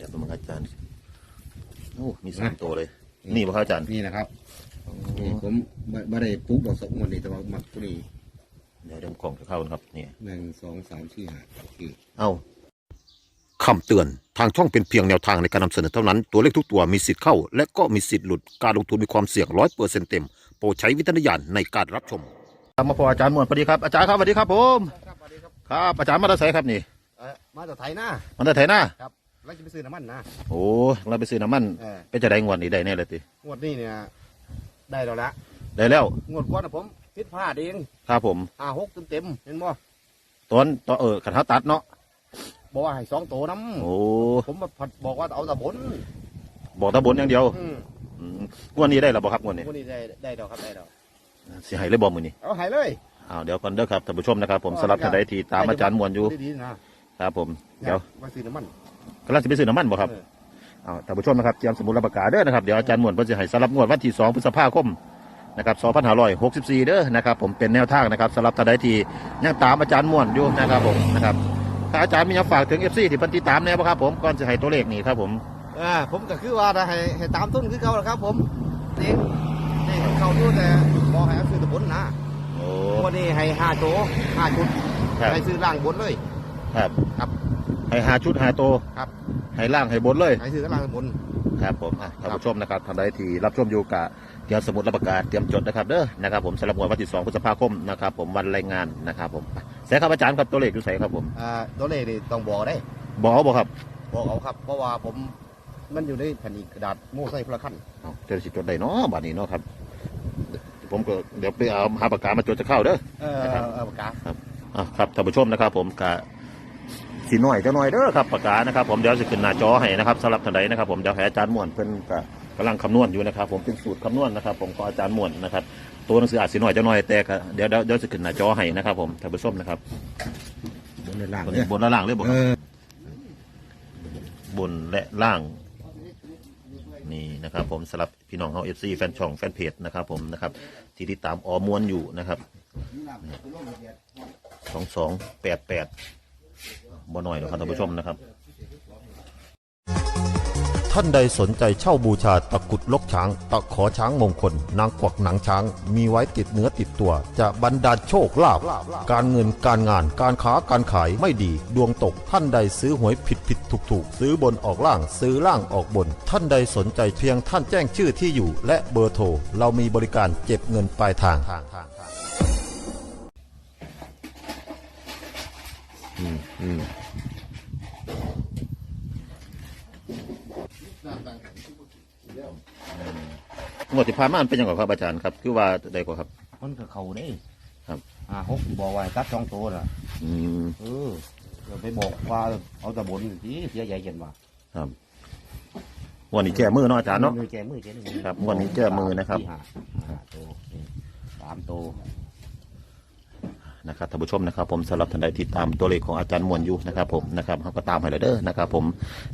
ดี๋ยวประมาณอาจารย์โอ้มีสามตัวเลย นี่บ่ครับอาจารย์นี่นะครับนี่ผมบ่บ่ได้ปลูกดอกสกมันนี่แต่ว่ามักตัวนี้เดี๋ยวเริ่มของจะเข้านะครับนี่หนึ่งสองสามสี่ห้าโอเคเอ้าคำเตือนทางช่องเป็นเพียงแนวทางในการนำเสนอเท่านั้น ตัวเลขทุกตัวมีสิทธิ์เข้า และก็มีสิทธิ์หลุดการลงทุนมีความเสี่ยงร้อยเปอร์เซ็นต์เต็ม โปรดใช้วิจารณญาณในการรับชมมาพออาจารย์มวนสวัสดีครับอาจารย์ครับสวัสดีครับผมครับสวัสดีครับครับอาจารย์มาตาใสครับนี่เอ่อมาจากไทยนะมันได้ไถหน้าครับ แล้วจะไปซื้อน้ำมันนะ โอ้เราไปซื้อน้ำมันเออเป็นจะได้งวดนี้ได้แน่เลยติงวดนี้เนี่ยได้แล้วละได้แล้วงวดก่อนนะผมผิดพลาดเองครับผมห้าหกเต็มเต็มๆเห็นบ่ตอนตอนเออขันเขาตัดเนาะบอกว่าให้สองโตน้โอ้ำผมผัดบอกว่าเอาแต่บนบอกตาบนอย่างเดียวอืมอืมงวดนี้ได้แล้วบ่ครับงวดนี้งวดนี้ได้ได้ดอกครับได้ดอกสิให้เลยบ่มือนี้เอาใหายเลยอ้าวเดี๋ยวก่อนเด้อครับท่านผู้ชมนะครับผมอ๋อสำหรับท่านใดที่ตามอาจารย์มวนอยู่ดีๆนะครับผมเดี๋ยวมาซื้อน้ำมัน กำลังจะไปซื้อน้ำมันบ่ครับเอออ้าวท่านผู้ชมนะครับเตรียมสมุดรับประกาศเด้อนะครับเดี๋ยวอาจารย์มวนเพิ่นจะให้สำหรับงวดวันที่2พฤษภาคมนะครับ2564 เด้อนะครับ ผมเป็นแนวทางนะครับสำหรับท่านใดที่ยังตามอาจารย์มวนอยู่นะครับผมนะครับถ้าอาจารย์มีอยากฝากถึง FC ที่เพิ่นติดตามแน่บ่ครับผมก่อนจะให้ตัวเลขนี่ครับผมอ่าผมก็คือว่าให้ให้ตามต้นคือเขาแหละครับ ผมเองนี่เขาดูแต่บอกให้เอาซื้อแต่บนนะโอ้วันนี้ให้ห้าโตห้าชุดครับให้ซื้อล่างบนเลย ครับครับ ให้หาชุดหาโตวครับ ให้ล่างให้บนเลยให้ซื้อล่างบน ครับผมอะท่านผู้ชมนะครับท่านใดที่รับชมอยู่กะเตรียมสมุดรับประกาศเตรียมจดนะครับเด้อนะครับผมสำหรับงวดวันที่2พฤษภาคมนะครับผมวันรายงานนะครับผมใส่ครับอาจารย์ครับตัวเลขอยู่ใส่ครับผมอ่าตัวเลขนี่ต้องบอกได้ บอกเอาบอกครับบอกเอาครับ เพราะว่าผมมันอยู่ในแผ่นกระดาษโม่ไส้พละขั้นเอาเจอสิจดได้เนาะบัดนี้เนาะครับผมก็เดี๋ยวไปเอาหาปากกามาจดจะเข้าเด้อ เออนะครับ เออปากกา อะครับท่านผู้ชมนะครับผมกะ สีหน่อยจะหน่อยเด้อครับปากกานะครับผมเดี๋ยวจะขึ้นหน้าจอให้นะครับสำหรับท่านใดนะครับผมเดี๋ยวให้อาจารย์ม่วนเพิ่นกะกำลังคำนวณอยู่นะครับ ผมเป็นสูตรคำนวณนะครับ ผมของอาจารย์ม่วนนะครับ ตัวหนังสืออาจสีหน่อยจะหน่อยแต่ก็เดี๋ยวเดี๋ยวเดี๋ยวจะขึ้นหน้าจอให้นะครับ ผมท่านผู้ชมนะครับบนในล่างบนเนี่ยบนและล่างเลยบอกเออบนและล่าง นี่นะครับ ผมสำหรับพี่น้องเขาเอฟซีแฟนช่องแฟนเพจนะครับ ผมนะครับที่ติดตามออมวนอยู่นะครับสองสองแปดแปด บ่น่อยหรอกครับท่านผู้ชมนะครับ ท่านใดสนใจเช่าบูชาตะกรุดลกช้าง ตะขอช้างมงคล นางกวักหนังช้าง มีไว้ติดเนื้อติดตัว จะบรรดาลโชคลาภการเงินการงานการค้าการขายไม่ดี ดวงตกท่านใดซื้อหวยผิดผิดถูกถูกซื้อบนออกล่างซื้อล่างออกบน ท่านใดสนใจเพียงท่านแจ้งชื่อที่อยู่ และเบอร์โทรเรามีบริการเก็บเงินปลายทาง อืมอืมงวดที่ผ่านมามันเป็นยังไงครับอาจารย์ครับ คือว่าได้กว่าครับ มันก็เขาได้ครับ อ่าหกบอกว่าให้ตัดสองโตน่ะ อืม เออเดี๋ยวไปบอกว่าเอาแต่บนสิเสียใจเย็นว่าครับงวันนี้แก้มือเนาะอาจารย์เนาะ มือแกมือแกมือครับงวดนี้แก้มือนะครับ สี่ห้าห้าโตนี่สามโต นะครับท่านผู้ชมนะครับ ผมสำหรับท่านใดที่ตามตัวเลขของอาจารย์มวลอยู่นะครับ ผมนะครับเขาก็ตามให้เลยเด้อนะครับ ผม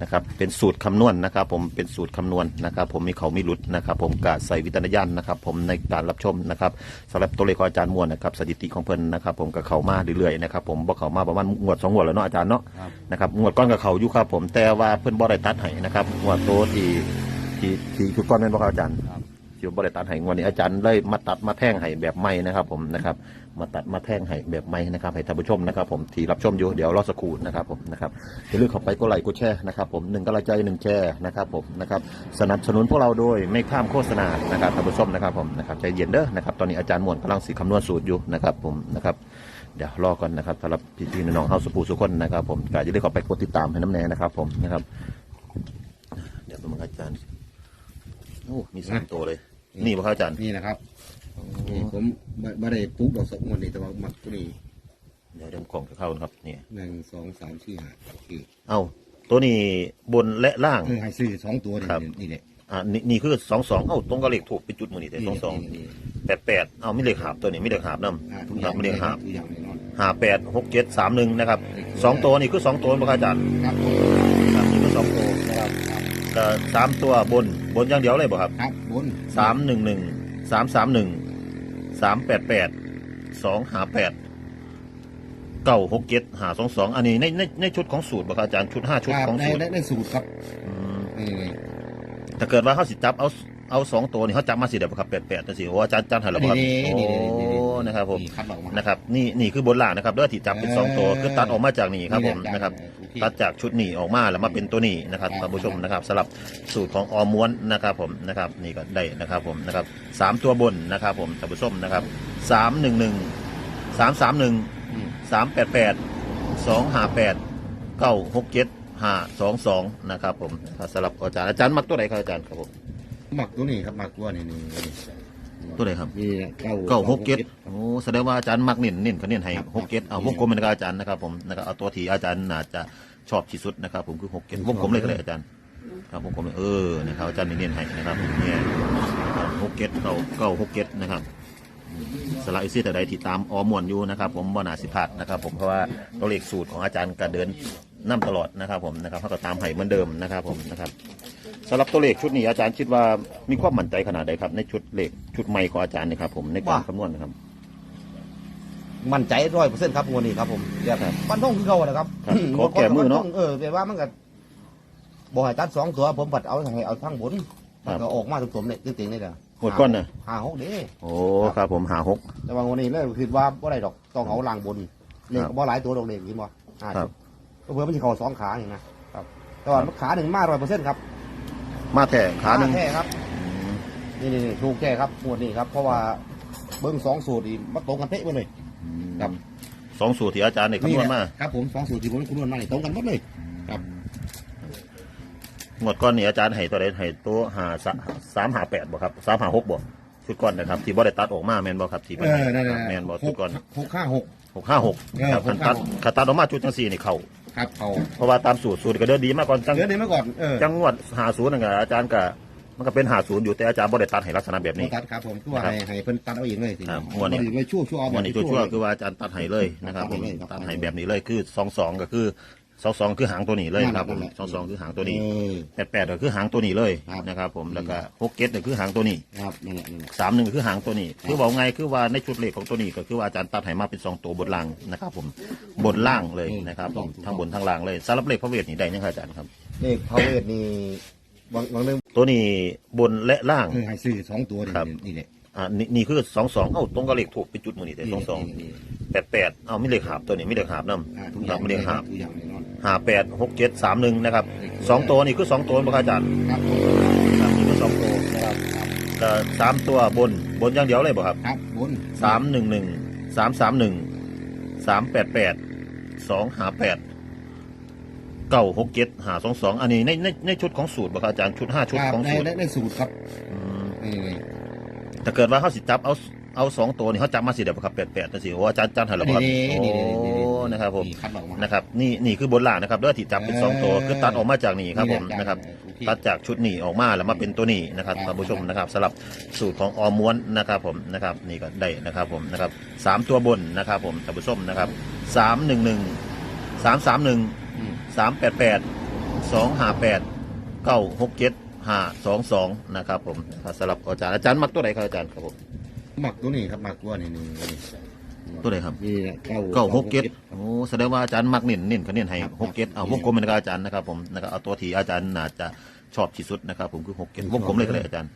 นะครับเป็นสูตรคำนวณนะครับ ผมเป็นสูตรคำนวณนะครับ ผมมีเขามีหลุดนะครับ ผมกะใส่วิจารณญาณนะครับ ผมในการรับชมนะครับสำหรับตัวเลขของอาจารย์มวลนะครับสถิติของเพิ่นนะครับ ผมกับเขามาเรื่อยๆนะครับ ผมบอกเขามาประมาณงวดสองงวดแล้วเนาะอาจารย์เนาะนะครับงวดก้อนกับเขาอยู่ครับ ผมแต่ว่าเพิ่นบ่ได้ตัดให้นะครับงวดโตที่ที่ที่คือก้อนเป็นบ่ครับอาจารย์ ครับที่บ่ได้ตัดให้งวดนี้อาจารย์เลยมาตัดมาแท่งให้แบบใหม่นะครับ ผมนะครับ มาตัดมาแท่งให้แบบใหม่นะครับให้ท่านผู้ชมนะครับ ผมที่รับชมอยู่เดี๋ยวรอสักครู่นะครับ ผมนะครับอย่าลืมเข้าไปกดไลค์กดแชร์นะครับ ผมหนึ่งกำลังใจหนึ่งแชร์นะครับ ผมนะครับสนับสนุนพวกเราโดยไม่ข้ามโฆษณานะครับท่านผู้ชมนะครับผมนะครับใจเย็นเด้อนะครับตอนนี้อาจารย์มวนกำลังสีคำนวณสูตรอยู่นะครับ ผมนะครับเดี๋ยวรอก่อนนะครับสำหรับพี่ๆน้องๆเฮาสุภูสุคนนะครับ ผมก็อย่าลืมเข้าไปกดติดตามให้น้ำแน่นะครับ ผมนะครับ เดี๋ยวประมาณอาจารย์โอ้มีสามตัวเลย นี่บ่ครับอาจารย์ นี่นะครับนี่ผมบ่บ่ได้ปลูกดอกสกมันนี่แต่ว่ามักตัวนี้เดี๋ยวเริ่มของจะเข้านะครับนี่หนึ่งสองสามสี่ห้าโอเคเอาตัวนี้บนและล่าง เออให้ซื้อสองตัวนี่ครับ นี่แหละอ่านี่นี่คือสองสองเอ้าตรงกับเลขถูกเป็นจุดมือนี่แต่สองสองนี่แปดแปดเอาไม่เลขหาบตัวนี้ไม่เลขหาบน้อ่าทุกำอย่าครังบไม่เลขหาบทุกอย่างแน่นอน หาแปดหกเจ็ดสามหนึ่งนะครับสองตัวนี่คือสองตัวบ่ครับอาจารย์ ครับผม ก็สามตัวบนบนอย่างเดียวเลยบ่ครับครับบนสามหนึ่งหนึ่งสามสามหนึ่งสามแปดแปดสองหาแปดเก้าหกเจ็ดหาสองสองอันนี้ในในในชุดของสูตรบ่ครับอาจารย์ชุดห้าชุดครับของในสูตรในในสูตรครับอืมนี่นี่ถ้าเกิดว่าเขาสิจับเอาเอาสองตัวนี่เขาจับมาสิเดี๋ยวครับแปดแปดสิโอ้อาจารย์อาจารย์หันหลังครับนี่โอ้ นี่นี่นี่นะครับผมนี่คัดออกมานะครับนี่นี่คือบนล่างนะครับเลือที่จับเป็นสองตัวเออคือตัดออกมาจากนี่ครับผมนี่แหละนะครับโอเคตัดจากชุดนี้ออกมาแล้วมาเป็นตัวนี้นะครับครับท่านผู้ชมนะครับสำหรับสูตรของออมม้วนนะครับผมนะครับนี่ก็ได้นะครับผมนะครับสามตัวบนนะครับผมท่านผู้ชมนะครับสามหนึ่งหนึ่งสามสามหนึ่งอืมสามแปดแปดสองห้าแปดเก้าหกเจ็ดห้าสองสองนะครับผมครับสำหรับอาจารย์อาจารย์มักตัวไหนครับอาจารย์ครับผมหมักตัวนี้ครับหมักตัวนี่นี่นี่ ตัวไหนครับนี่เก้าเก้าหกเจ็ดโอ้แสดงว่าอาจารย์มักเน้นเน้นเขาเน้นให้หกเจ็ดเอาวงกลมเป็นอาจารย์นะครับผมนะครับเอาตัวที่อาจารย์น่าจะชอบที่สุดนะครับ ผมคือหกเจ็ดวงกลมเลยก็ได้อาจารย์ครับวงกลมเลยเออนะครับอาจารย์เน้นๆให้นะครับเนี่ยหกเจ็ดเก้าเก้าหกเจ็ดนะครับสละอิซี่แต่ใดที่ตามออมวนอยู่นะครับ ผมบนาสิพัดนะครับ ผมเพราะว่าตัวเลขสูตรของอาจารย์ก็เดินนํตลอดนะครับ ผมนะครับเขาก็ตามให้เหมือนเดิมนะครับ ผมนะครับ สำหรับตัวเลขชุดนี้อาจารย์คิดว่ามีความมั่นใจขนาดใดครับ ในชุดเลขชุดใหม่ของอาจารย์นะครับ ผมในการคำนวณนะครับ มั่นใจร้อยเปอร์เซ็นต์ครับงวดนี้ครับผมเดี๋ยวฟันธงคือเขาแหละครับครับขอแก้มือเนาะฟัธงเออแต่ว่ามันก็บ่ให้ตัดสองตัวผมผัดเอาให้เอาทั้งบนครับก็ออกมาตรงๆเนี่ยจริงๆนี่แหละหมดก้อนน่ะห้าหกเด้ โอ้ครับ ผมหาหก แต่ว่าวันนี้เลยคิดว่าบ่ได้ดอกต้องเอาล่างบนเลขครับก็บ่หลายตัวดอกเลขคิดบ่อ่าครับ ก็เพื่อมันจะเข้าสองขาอย่างนะครับ แต่ว่าขาหนึ่งมาร้อยเปอร์เซ็นต์ครับ มาแท่ขาหนึ่งแท้ครับนี่นี่นี่ถูกแท้ครับงวดนี้ครับ เพราะว่าเบิ้งสองสูตรนี่มาตรงกันเป๊ะไปเลย ครับ สองสูตรที่อาจารย์เนี่ยคำนวณมาครับผมสองสูตรที่ผมคำนวณมานี่ตรงกันหมดเลย ครับหมดก้อนนี่อาจารย์ให้ตัวใดให้ตัวหาสะสามหาแปดบ่ครับสามหาหกบ่ชุดก้อนนะครับที่บ่ได้ตัดออกมาแมนบ่ครับที่เออนั่นแหละแมนบ่ชุดก้อนหกห้าหก หกห้าหกเออครับคันตัด656คันตัดออกมาชุดจังสี่นี่เข่า ครับเขาเพราะว่าตามสูตรสูตรก็เดินดีมากก่อนจังเดี๋ยวนี้เมื่อก่อนเออจังหวัดหาศูนย์นั่นก็อาจารย์ก็มันก็เป็นหาศูนย์อยู่แต่อาจารย์บ่ได้ตัดให้ลักษณะแบบนี้ ตัดครับผมคือว่าให้ให้เพิ่นตัดเอาเองเลยสิครับงวดนี้ไม่ชั่วชั่วเอาแบบ วันนี้ตัวชั่วคือว่าอาจารย์ตัดให้เลยนะครับผมตัดให้เลยครับตัดให้แบบนี้เลยคือสองสองก็คือ สองสองคือหางตัวนี้เลยครับผมนั่นแหละสองสองคือหางตัวนี้เออ แปดแปดก็คือหางตัวนี้เลยครับ นะครับผมแล้วก็หกเก็ตก็คือหางตัวนี้ครับนั่นแหละนั่นแหละ สามหนึ่งคือหางตัวนี้ คือบอกไงคือว่าในชุดเลขของตัวนี้ก็คือว่าอาจารย์ตัดให้มาเป็นสองตัวบนล่างนะครับ ผมบนล่างเลยนะครับผมทั้งบนทั้งล่างเลยสำหรับเลขพระเวทนี่ได้ยังไงอาจารย์ครับ เลขพาเวทนี่บางบางเรื่องตัวนี้บนและล่าง เออให้ซื้อสองตัวนี่ครับ นี่แหละ อ่านี่นี่คือสองสองเอ้าตรงกับเลขถูกเป็นจุดมือนี่แต่สองสองนี่แปดแปดเอ้าไม่เลขหาบตัวนี้ไม่เลขหาบน้อ่าทุกำอครัย่าบงไม่เลขหาบ ทุกอย่างแน่นอน หาแปดหกเจ็ดสามหนึ่งนะครับสองตัวนี่คือสองตัวบ่ครับอาจารย์ครับผมครับนี่คือสองตัวนะครับก็สามตัวบนบนอย่างเดียวเลยบ่ครับครับบนสามหนึ่งหนึ่งสามสามหนึ่งสามแปดแปดสองหาแปดเก้าหกเจ็ดหาสองสองอันนี้ในในในชุดของสูตรบ่ครับอาจารย์ชุดห้าชุดครับของในสูตรในในสูตรครับอืมนี่นี่ถ้าเกิดว่าเขาสิจับเอาเอาสองตัวนี่เขาจับมาสิเดี๋ยวครับแปดแปดสิโอ้อาจารย์อาจารย์หันหลังครับนี่โอ้ นี่นี่นี่นี่นะครับผมนี่คัดออกมานะครับนี่นี่คือบนล่างนะครับเลือที่จับเป็นสองตัวคือตัดออกมาจากนี่ครับผมนี่แหละนะครับโอเคตัดจากชุดนี้ออกมาแล้วมาเป็นตัวนี้นะครับครับท่านผู้ชมนะครับสำหรับสูตรของออมม้วนนะครับผมนะครับนี่ก็ได้นะครับผมนะครับสามตัวบนนะครับผมท่านผู้ชมนะครับสามหนึ่งหนึ่งสามสามหนึ่งอืมสามแปดแปดสองห้าแปดเก้าหกเจ็ดห้าสองสองนะครับผมสำหรับอาจารย์อาจารย์มักตัวไหนครับอาจารย์ครับผมหมักตัวนี้ครับหมักตัวนี่นี่นี่ ตัวไหนครับนี่แหละเก้าเก้าหกเจ็ดโอ้แสดงว่าอาจารย์มักเน้นเน้นเขาเน้นให้หกเจ็ดเอาวงกลมเป็นอาจารย์นะครับผมนะครับเอาตัวที่อาจารย์น่าจะชอบที่สุดนะครับ ผมคือหกเจ็ดวงกลมเลยก็ได้อาจารย์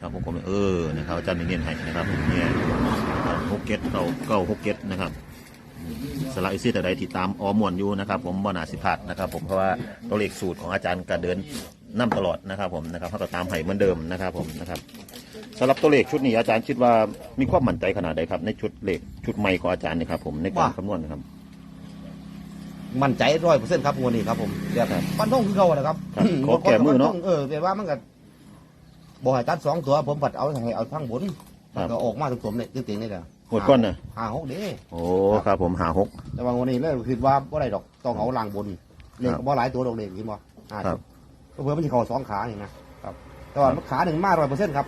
ครับวงกลมเลยเออนะครับอาจารย์เน้นให้นะครับผมเนี่ยหกเจ็ดเก้าเก้าหกเจ็ดนะครับสละอิซี่แต่ใดที่ตามออมวนอยู่นะครับ ผมบนาสิพัดนะครับ ผมเพราะว่าตัวเลขสูตรของอาจารย์ก็เดินนํตลอดนะครับ ผมนะครับเขาก็ตามให้เหมือนเดิมนะครับ ผมนะครับ สำหรับตัวเลขชุดนี้อาจารย์คิดว่ามีความมั่นใจขนาดใดครับ ในชุดเลขชุดใหม่ของอาจารย์นะครับผมในการคำนวณนะครับ มั่นใจร้อยเปอร์เซ็นต์ครับงวดนี้ครับผมเดี๋ยวฟันธงคือเขาแหละครับครับขอแก้มือเนาะเออแต่ว่ามันก็บ่ให้ตัดสองตัวผมผัดเอาให้เอาทั้งบนครับก็ออกมาตรงๆเนี่ยจริงๆนี่แหละหมดก้อนน่ะห้าหกเด้โอ้ครับผมหาหก แต่ว่าวันนี้เลยคิดว่าบ่ได้ดอกต้องเอาล่างบนเลขครับก็บ่หลายตัวดอกเลขคิดบ่อ่าครับก็เพื่อมันจะเข้าสองขาอย่างนะครับ แต่ว่าขาหนึ่งมาร้อยเปอร์เซ็นต์ครับ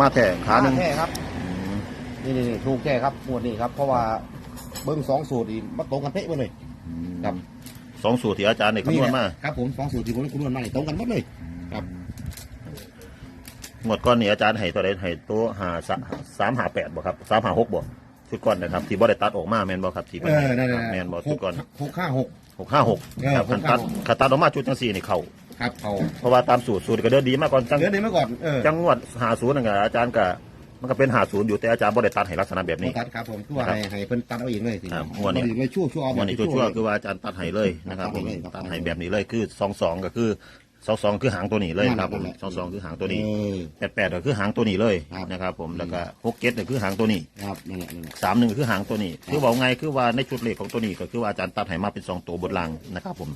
มาแท่ขาหนึ่งแท้ครับอืมนี่นี่นี่ถูกแท้ครับงวดนี้ครับ เพราะว่าเบิ้งสองสูตรนี่มาตรงกันเป๊ะไปเลยครับสองสูตรที่อาจารย์เนี่ยคำนวณมาครับผมสองสูตรที่ผมคำนวณมานี่ตรงกันหมดเลยครับหมดก้อนนี่อาจารย์ให้ตัวใดให้ตัวหาสะสามหาแปดบ่ครับสามหาหกบ่ชุดก่อนนะครับที่บ่ได้ตัดออกมาแม่นบ่ครับที่เออนั่นแหละแม่นบ่หชุดกก่อนหกห้าหกหกห้าหกเออครับคันตัด656คันตัดออกมาชุดจังสี่นี่เข้า ครับเขาเพราะว่าตามสูตรสูตรก็เดินดีมากก่อนจังเดือนนี้มาก่อนเออจังงวดหาศูนย์นั่นก็อาจารย์ก็มันก็เป็นหาศูนย์อยู่แต่อาจารย์บ่ได้ตัดให้ลักษณะแบบนี้ตัดครับผมคือว่าให้ให้เพิ่นตัดเอาเองเลยสิครับงวดนี้เลยชั่วชั่วเอาวันนี้ชั่วๆคือว่าว่าอาจารย์ตัดให้เลยนะครับตัดให้เลยครับตัดให้แบบนี้เลยคือสองสองก็คือ สองสองคือหางตัวนี้เลยครับผมนั่นแหละสองสองคือหางตัวนี้เออแปดแปดก็คือหางตัวนี้เลยครับ นะครับผมแล้วก็หกเจ็ดเนี่ยคือหางตัวนี้ครับนั่นแหละนั่นแหละ สามหนึ่งคือหางตัวนี้คือบอกไงคือว่าในชุดเลขของตัวนี้ก็คือว่าอาจารย์ตัดให้มาเป็นสองตัวบนล่างนะครับ ผม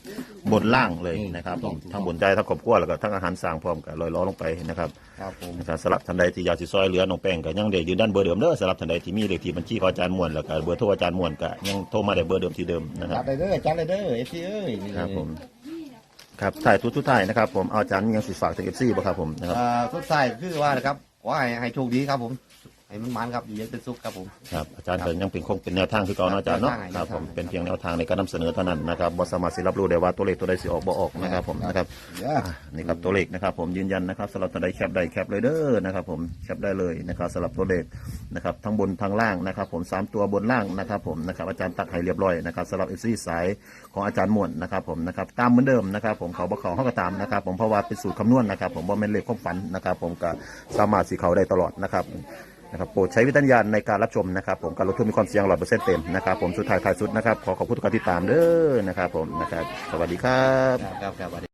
บนล่างเลยนะครับผมทั้งบนใจทั้งครอบครัวแล้วก็ทั้งอาหารสร้างพร้อมกับลอยล้อลงไปนะครับ ครับผม นะครับสำหรับท่านใดที่อยากสิซอยเหลือน้องแป้งก็ยังได้ยืนด้านเบอร์เดิมเด้อสำหรับท่านใดที่มีเลขที่บัญชีของอาจารย์ม่วนแล้วก็เบอร์โทรอาจารย์ม่วนก็ยังโทรมาได้เบอร์เดิมที่เดิมนะคจัรัดบ เลยเด้อจัดเลยเด้อเอฟซีเอ้ยนี่ครับผม ครับถ่ายทุกทุกถ่ายนะครับผมเอาอาจารย์ยังสิฝากถึงเอฟซีบ่ครับผมนะครับ อ่าทุกสายคือว่านะครับขอให้ให้โชคดีครับผม ให้มันมันครับอยู่เย็นเป็นสุขครับผม ครับอาจารย์ก็ยังเป็นคงเป็นแนวทางคือเก่าเนาะอาจารย์เนาะแนวทางครับผมแนวทาง เป็นเพียงแนวทางในการนำเสนอเท่านั้นนะครับบ่สามารถสิรับรู้ได้ว่าตัวเลขตัวใดสิออกบ่ออกนะครับผมนะครับ เด้ออะนี่ครับตัวเลขนะครับผมยืนยันนะครับสำหรับท่านใดแคปได้แคปเลยเด้อนะครับผมแคปได้เลยนะครับสำหรับตัวเลขนะครับทั้งบนทั้งล่างนะครับผมสามตัวบนล่างนะครับผมนะครับอาจารย์ตัดให้เรียบร้อยนะครับสำหรับเอซีสายของอาจารย์ม่วนนะครับผมนะครับตามเหมือนเดิมนะครับผมเขาบ่เขาเขาก็ตามนะครับผมเพราะว่าเป็นสูตรคำนวณนะครับผมบ่แม่นเลขความฝันนะครับผมก็สามารถสีเขาได้ตลอดนะครับ นะครับโปรดใช้วิจารณญาณในการรับชมนะครับ ผมการลงทุนมีความเสี่ยงร้อยเปอร์เซ็นต์เต็มนะครับผมสุดท้ายท้ายสุดนะครับขอขอบคุณทุกการติดตามเด้อนะครับผมนะครับสวัสดีครับ ครับครับครับ